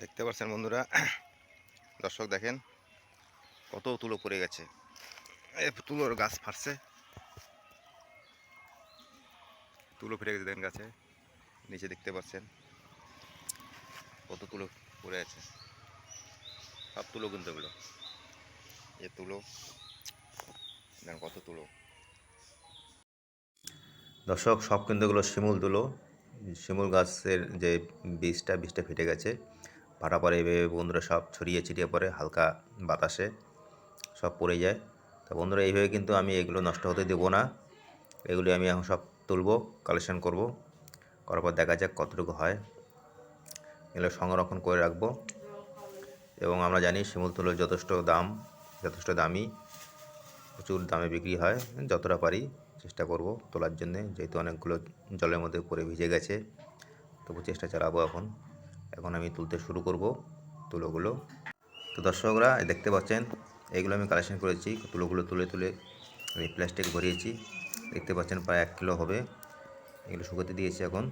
দেখতে পাচ্ছেন বন্ধুরা। দর্শক দেখেন, কত তুলো পড়ে গেছে। এ, তুলোর গাছ ফাটছে। তুলো ফিরে গেছে দেখেন গাছে। নিচে দেখতে পাচ্ছেন, কত তুলো পড়ে আছে। সব তুলো কিন্তু এগুলো। এ তুলো, দেখেন কত তুলো। দর্শক, সব কিন্তু এগুলো শিমুল তুলো। শিমুল গাছের যে বীজটা বীজটা ফেটে গেছে। ফাটা পরে এভাবে বন্ধুরা সব ছড়িয়ে ছিটিয়ে পড়ে, হালকা বাতাসে সব পড়ে যায়। তা বন্ধুরা এইভাবে কিন্তু আমি এগুলো নষ্ট হতে দেবো না। এগুলি আমি এখন সব তুলবো কালেকশন করব। করার পর দেখা যাক কতটুকু হয়। এগুলো সংরক্ষণ করে রাখব। এবং আমরা জানি শিমুল তুলোর যথেষ্ট দাম, যথেষ্ট দামি, প্রচুর দামে বিক্রি হয়। যতটা পারি চেষ্টা করব তোলার জন্যে, যেহেতু অনেকগুলো জলের মধ্যে পড়ে ভিজে গেছে। তবু চেষ্টা চালাবো এখন। এখন আমি তুলতে শুরু করব তুলোগুলো। তো দর্শকরা দেখতে পাচ্ছেন, এইগুলো আমি কালেকশন করেছি। তুলোগুলো তুলে তুলে আমি প্লাস্টিক ভরিয়েছি। দেখতে পাচ্ছেন, প্রায় এক কিলো হবে। এগুলো শুকোতে দিয়েছি এখন।